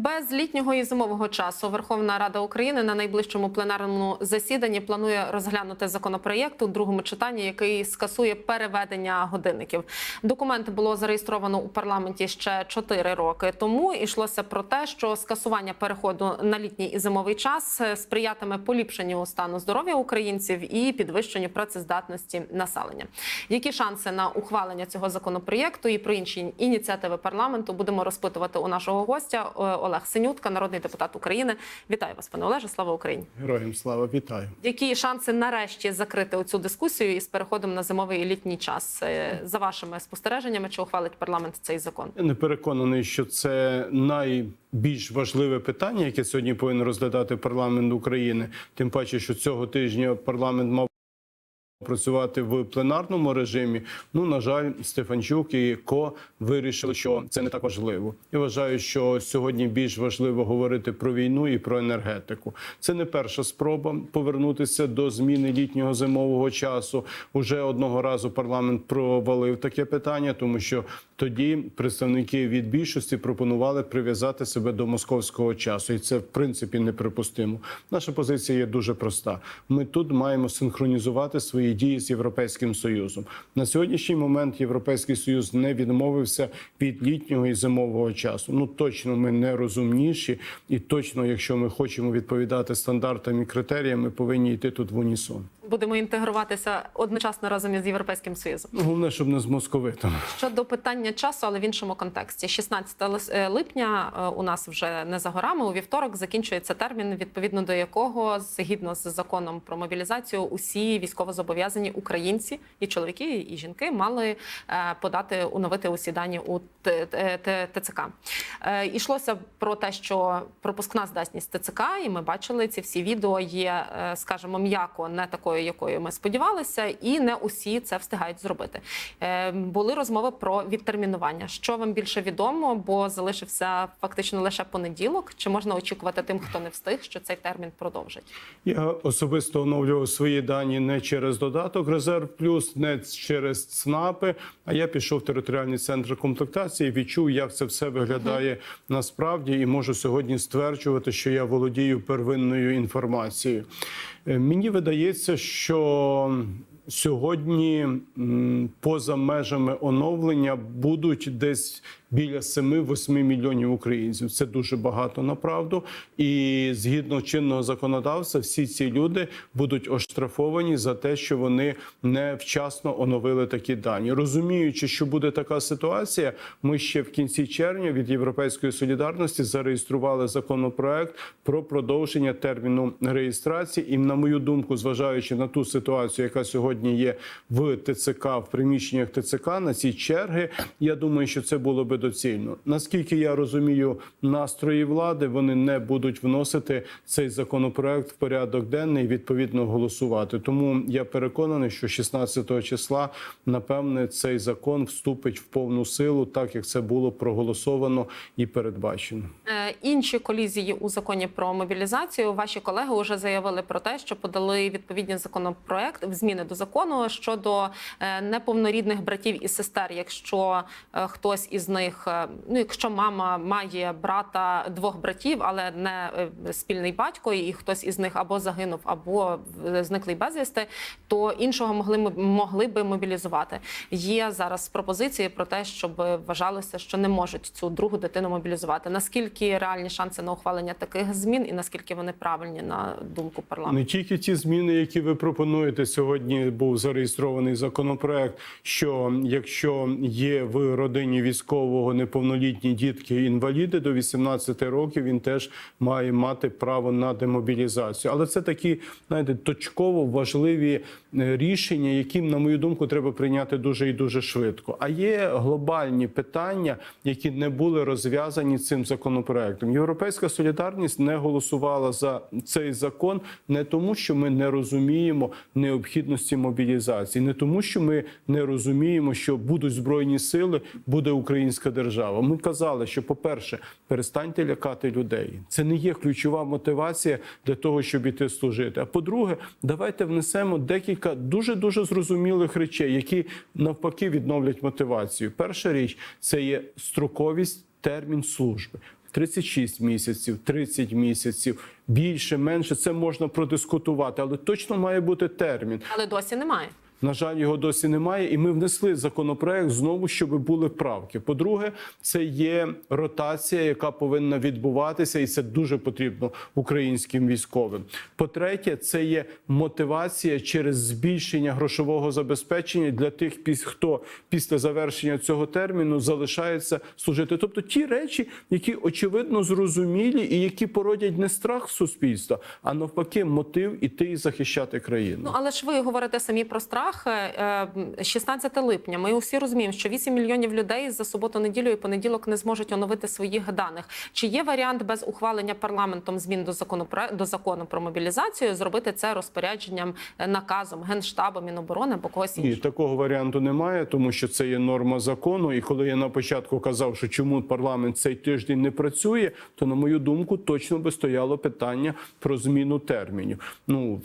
Без літнього і зимового часу Верховна Рада України на найближчому пленарному засіданні планує розглянути законопроєкт у другому читанні, який скасує переведення годинників. Документ було зареєстровано у парламенті ще 4 роки тому. Ішлося про те, що скасування переходу на літній і зимовий час сприятиме поліпшенню стану здоров'я українців і підвищенню працездатності населення. Які шанси на ухвалення цього законопроєкту і про інші ініціативи парламенту будемо розпитувати у нашого гостя Е, Олег Синютка, народний депутат України. Вітаю вас, пане Олеже. Слава Україні! Героям слава вітаю. Які шанси нарешті закрити оцю дискусію із переходом на зимовий і літній час? Е, За вашими спостереженнями, чи ухвалить парламент цей закон? Я не переконаний, що це найбільш важливе питання, яке сьогодні повинен розглядати парламент України. Тим паче, що цього тижня парламент мав. Працювати в пленарному режимі. Ну на жаль, Стефанчук і Ко вирішили, що це не так важливо. Я вважаю, що сьогодні більш важливо говорити про війну і про енергетику. Це не перша спроба повернутися до зміни літнього зимового часу. Уже одного разу парламент провалив таке питання, тому що тоді представники від більшості пропонували прив'язати себе до московського часу, і це в принципі неприпустимо. Наша позиція є дуже проста. Ми тут маємо синхронізувати свої дії з європейським союзом. На сьогоднішній момент європейський союз не відмовився від літнього і зимового часу. Ну точно ми не розумніші, і точно, якщо ми хочемо відповідати стандартам і критеріям, ми повинні йти тут в унісон. Будемо інтегруватися одночасно разом із європейським союзом. Ну, Головне, щоб не з московитами. Щодо питання часу, але в іншому контексті, 16 лис- е, липня е, у нас вже не за горами. У вівторок закінчується термін, відповідно до якого, згідно з законом про мобілізацію, усі військовозобов'язані українці і чоловіки, і жінки мали е, подати оновити усі дані у ТЦК. Е, Ішлося про те, що пропускна здатність ТЦК, і ми бачили ці всі відео є, е, скажімо, м'яко не такою, якою ми сподівалися, і не усі це встигають зробити. Е, Були розмови про відтермінування. Що вам більше відомо, бо залишився фактично лише понеділок. Чи можна очікувати тим, хто не встиг, що цей термін продовжить? Я особисто оновлював свої дані не через додаток Резерв Плюс, не через ЦНАПи. А я пішов в територіальний центр комплектації, відчув, як це все виглядає насправді, і можу сьогодні стверджувати, що я володію первинною інформацією. Е, Мені видається, що сьогодні поза межами оновлення будуть десь біля 7-8 мільйонів українців. Це дуже багато направду. І згідно чинного законодавства, всі ці люди будуть оштрафовані за те, що вони невчасно оновили такі дані. Розуміючи, що буде така ситуація, ми ще в кінці червня від Європейської солідарності зареєстрували законопроект про продовження терміну реєстрації. І на мою думку, зважаючи на ту ситуацію, яка сьогодні є в ТЦК, в приміщеннях ТЦК на ці черги, я думаю, що це було би доцільно. Наскільки я розумію, настрої влади вони не будуть вносити цей законопроект в порядок денний і відповідно голосувати. Тому я переконаний, що 16 числа напевне цей закон вступить в повну силу, так як це було проголосовано і передбачено. Е, Інші колізії у законі про мобілізацію. Ваші колеги вже заявили про те, що подали відповідні законопроект в зміни до закону щодо е, неповнорідних братів і сестер. Якщо е, хтось із них, е, ну якщо мама має брата двох братів, але не е, спільний батько, і хтось із них або загинув, або е, зниклий безвісти, то іншого могли могли би мобілізувати. Є зараз пропозиції про те, щоб вважалося, що не можуть цю другу дитину мобілізувати. Наскільки реальні шанси на ухвалення таких змін, і наскільки вони правильні на думку парламенту? Не тільки ті зміни, які ви пропонуєте сьогодні, був зареєстрований законопроект. Що якщо є в родині військового неповнолітні дітки інваліди до 18 років, він теж має мати право на демобілізацію. Але це такі, знаєте, точково важливі е, рішення, які, на мою думку, треба прийняти дуже і дуже швидко. А є глобальні питання, які не були розв'язані цим законопроектом. Європейська солідарність не голосувала за цей закон не тому, що ми не розуміємо необхідності мобілізації, не тому, що ми не розуміємо, що будуть збройні сили, буде українська держава. Ми казали, що, по-перше, перестаньте лякати людей. Це не є ключова мотивація для того, щоб іти служити. А по-друге, давайте внесемо декілька дуже дуже зрозумілих речей, які навпаки відновлять мотивацію. Перша річ це є строковість термін служби. 36 місяців, 30 місяців, більше, менше. Це можна продискутувати, але точно має бути термін. Але досі немає. На жаль, його досі немає, і ми внесли законопроект знову, щоб були правки. По-друге, це є ротація, яка повинна відбуватися, і це дуже потрібно українським військовим. По-третє, це є мотивація через збільшення грошового забезпечення для тих, хто після завершення цього терміну залишається служити. Тобто ті речі, які очевидно зрозумілі і які породять не страх суспільства, а навпаки, мотив іти і захищати країну. Ну але ж ви говорите самі про страх. Е, 16 липня. Ми усі розуміємо, що 8 мільйонів людей за суботу, неділю і понеділок не зможуть оновити своїх даних. Чи є варіант без ухвалення парламентом змін до закону до закону про мобілізацію зробити це розпорядженням е, наказом генштабу Міноборони або когось Ні, такого варіанту немає, тому що це є норма закону. І коли я на початку казав, що чому парламент цей тиждень не працює, то на мою думку точно би стояло питання про зміну термінів. Ну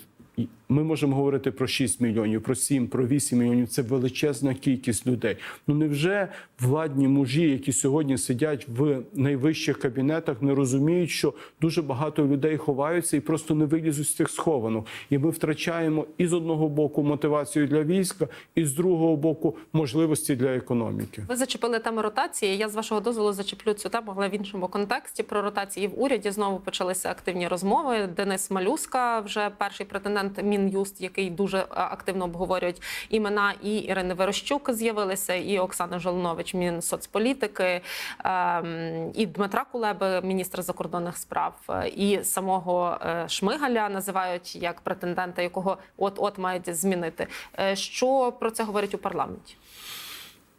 ми можемо говорити про 6 мільйонів, про 7, про 8 мільйонів. Це величезна кількість людей. Ну невже владні мужі, які сьогодні сидять в найвищих кабінетах, не розуміють, що дуже багато людей ховаються і просто не вилізуть з цих схованок. І ми втрачаємо і з одного боку мотивацію для війська, і з другого боку можливості для економіки. Ви зачепили тему ротації. Я з вашого дозволу зачеплю цю тему, але в іншому контексті про ротації в уряді знову почалися активні розмови. Денис Малюска, вже перший претендент Мін'юст, який дуже е, активно обговорюють імена і Ірини Верощук з'явилися, і Оксана Жолнович, Мінсоцполітики, ем, і Дмитра Кулеби, міністра закордонних справ, е, і самого е, Шмигаля називають як претендента, якого от от мають змінити. Що про це говорить у парламенті?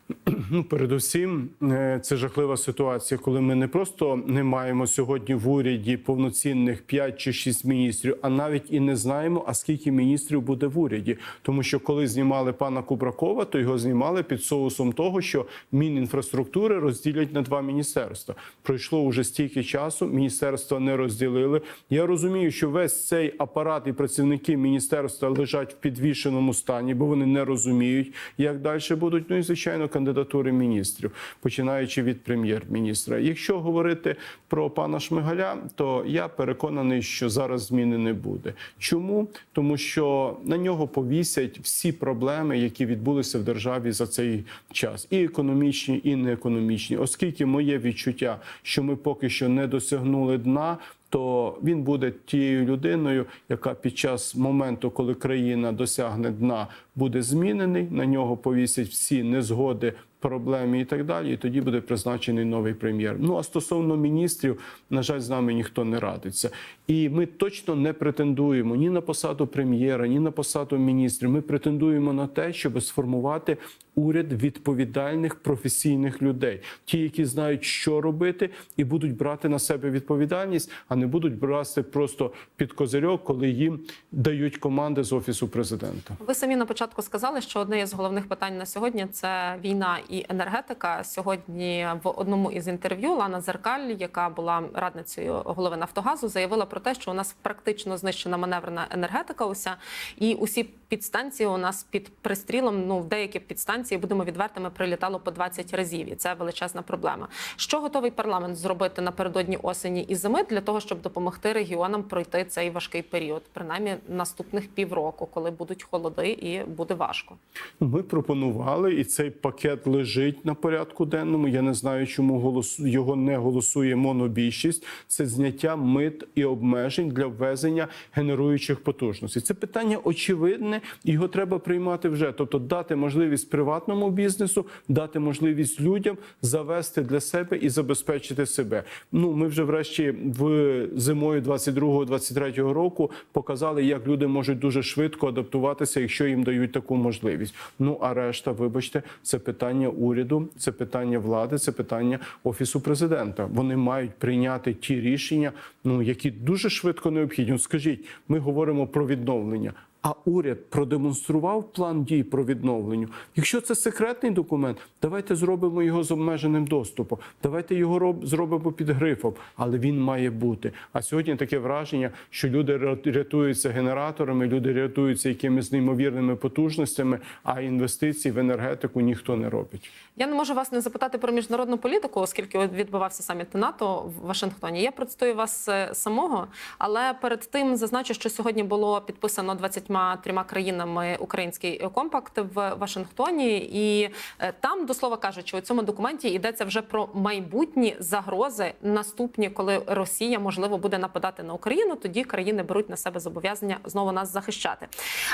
Ну, передусім, е, це жахлива ситуація, коли ми не просто не маємо сьогодні в уряді повноцінних 5 чи 6 міністрів, а навіть і не знаємо, а скільки міністрів буде в уряді. Тому що коли знімали пана Кубракова, то його знімали під соусом того, що Мінінфраструктури розділять на два міністерства. Пройшло уже стільки часу, міністерства не розділили. Я розумію, що весь цей апарат і працівники міністерства лежать в підвішеному стані, бо вони не розуміють, як далі будуть. Ну і звичайно, кандидатури міністрів, починаючи від прем'єр-міністра. Якщо говорити про пана Шмигаля, то я переконаний, що зараз зміни не буде. Чому? Тому що на нього повісять всі проблеми, які відбулися в державі за цей час, і економічні, і неекономічні, оскільки моє відчуття, що ми поки що не досягнули дна. То він буде тією людиною, яка під час моменту, коли країна досягне дна, буде змінений. На нього повісять всі незгоди, проблеми і так далі. І тоді буде призначений новий прем'єр. Ну а стосовно міністрів, на жаль, з нами ніхто не радиться. І ми точно не претендуємо ні на посаду прем'єра, ні на посаду міністрів. Ми претендуємо на те, щоб сформувати уряд відповідальних професійних людей, ті, які знають, що робити, і будуть брати на себе відповідальність, а не будуть брати просто під козирьок, коли їм дають команди з офісу президента. Ви самі на початку сказали, що одне із головних питань на сьогодні це війна і енергетика. Сьогодні в одному із інтерв'ю Лана Зеркаль, яка була радницею голови Нафтогазу, заявила про те, що у нас практично знищена маневрена енергетика. Уся і усі підстанції у нас під пристрілом. Ну деякі підстанції будемо відвертими, прилітало по 20 разів, і це величезна проблема. Що готовий парламент зробити напередодні осені і зими для того, щоб допомогти регіонам пройти цей важкий період, принаймні наступних півроку, коли будуть холоди і буде важко. Ми пропонували, і цей пакет лежить на порядку денному. Я не знаю, чому голосу його не голосує монобільшість. Це зняття мит і обмежень для ввезення генеруючих потужностей. Це питання очевидне, його треба приймати вже. Тобто, дати можливість приватному бізнесу, дати можливість людям завести для себе і забезпечити себе. Ну ми вже врешті в зимою 22-23 року показали, як люди можуть дуже швидко адаптуватися, якщо їм дають таку можливість. Ну а решта, вибачте, це питання уряду, це питання влади, це питання офісу президента. Вони мають прийняти ті рішення, ну які дуже швидко необхідні. Скажіть, ми говоримо про відновлення. А уряд продемонстрував план дій про відновлення. Якщо це секретний документ, давайте зробимо його з обмеженим доступом. Давайте його роб- зробимо під грифом, але він має бути. А сьогодні таке враження, що люди рятуються генераторами, люди рятуються якимись неймовірними потужностями, а інвестицій в енергетику ніхто не робить. Я не можу вас не запитати про міжнародну політику, оскільки відбувався саміт НАТО в Вашингтоні. Я процитую вас е, самого, але перед тим зазначу, що сьогодні було підписано 23 країнами український компакт в Вашингтоні, і е, там, до слова кажучи, у цьому документі йдеться вже про майбутні загрози наступні, коли Росія можливо буде нападати на Україну. Тоді країни беруть на себе зобов'язання знову нас захищати.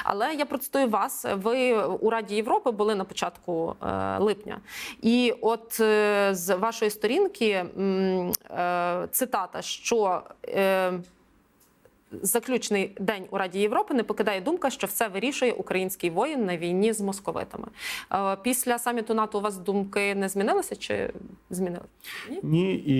Але я процитую вас. Ви у Раді Європи були на початку е, липня, і от е, з вашої сторінки цитата, що заключний день у Раді Європи не покидає думка, що все вирішує український воїн на війні з московитами. Е, Після саміту НАТО у вас думки не змінилися чи змінили? Ні? І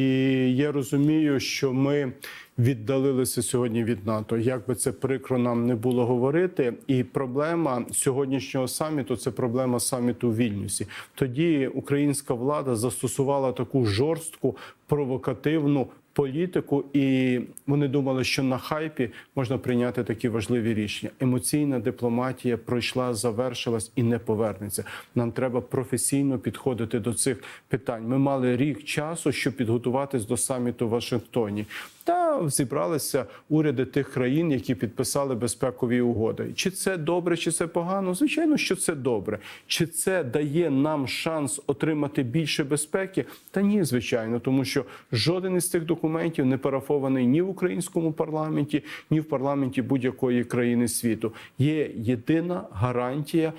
я розумію, що ми віддалилися сьогодні від НАТО. Як би це прикро нам не було говорити, і проблема сьогоднішнього саміту це проблема саміту в Вільнюсі. Тоді українська влада застосувала таку жорстку провокативну. Політику, і вони думали, що на хайпі можна прийняти такі важливі рішення. Емоційна дипломатія пройшла, завершилась і не повернеться. Нам треба професійно підходити до цих питань. Ми мали рік часу, щоб підготуватись до саміту в Вашингтоні. Та зібралися уряди тих країн, які підписали безпекові угоди. Чи це добре, чи це погано? Звичайно, що це добре. Чи це дає нам шанс отримати більше безпеки? Та ні, звичайно, тому що жоден із цих документів не парафований ні в українському парламенті, ні в парламенті будь-якої країни світу. Є єдина гарантія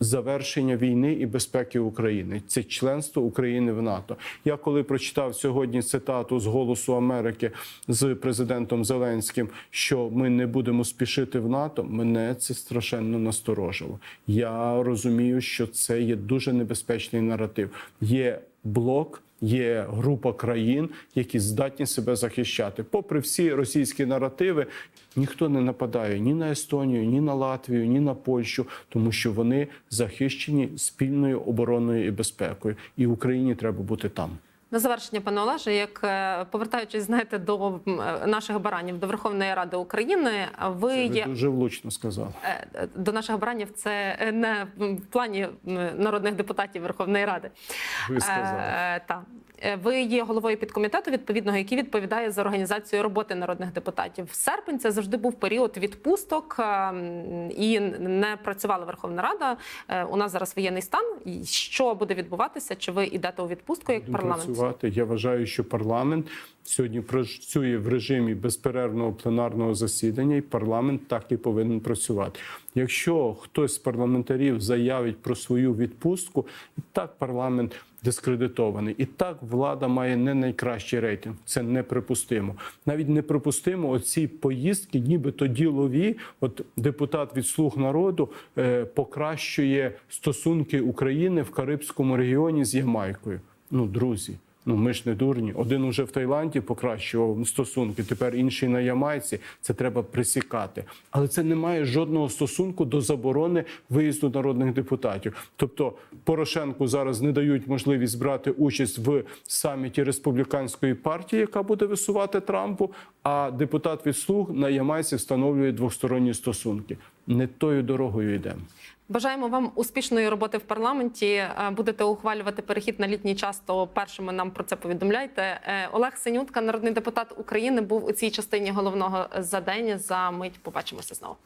завершення війни і безпеки України. Це членство України в НАТО. Я коли прочитав сьогодні цитату з голосу Америки з президентом Зеленським, що ми не будемо спішити в НАТО, мене це страшенно насторожило. Я розумію, що це є дуже небезпечний наратив. Є блок. Є група країн, які здатні себе захищати. Попри всі російські наративи, ніхто не нападає ні на Естонію, ні на Латвію, ні на Польщу, тому що вони захищені спільною обороною і безпекою. І Україні треба бути там. На завершення, пане Олеже, як е, повертаючись, знаєте, до е, наших баранів до Верховної Ради України, ви Це ви дуже влучно сказали. Е, до наших баранів. Це не в плані народних депутатів Верховної Ради. Ви сказали. Та. Ви є головою підкомітету, відповідного, який відповідає за організацію роботи народних депутатів. Серпень це завжди був період відпусток і не працювала Верховна Рада. У нас зараз воєнний стан. Що буде відбуватися? Чи ви йдете у відпустку як парламент? Працювати. Я вважаю, що парламент сьогодні працює в режимі безперервного пленарного засідання, і парламент так і повинен працювати. Якщо хтось з парламентарів заявить про свою відпустку, і так парламент дискредитований, і так влада має не найкращий рейтинг. Це неприпустимо. Навіть неприпустимо оці поїздки, нібито ділові. От депутат від слуг народу е, покращує стосунки України в Карибському регіоні з Ямайкою. Ну, друзі. Ну ми ж не дурні. Один уже в Таїланді покращував стосунки. Тепер інший на Ямайці. Це треба присікати. Але це не має жодного стосунку до заборони виїзду народних депутатів. Тобто Порошенку зараз не дають можливість брати участь в саміті республіканської партії, яка буде висувати Трампу. А депутат від слуг на Ямайці встановлює двосторонні стосунки. Не тою дорогою йдемо. Бажаємо вам успішної роботи в парламенті. Е, Будете ухвалювати перехід на літній час, то першими нам про це повідомляйте. Е, Олег Синютка, народний депутат України, був у цій частині головного за день. За мить побачимося знову.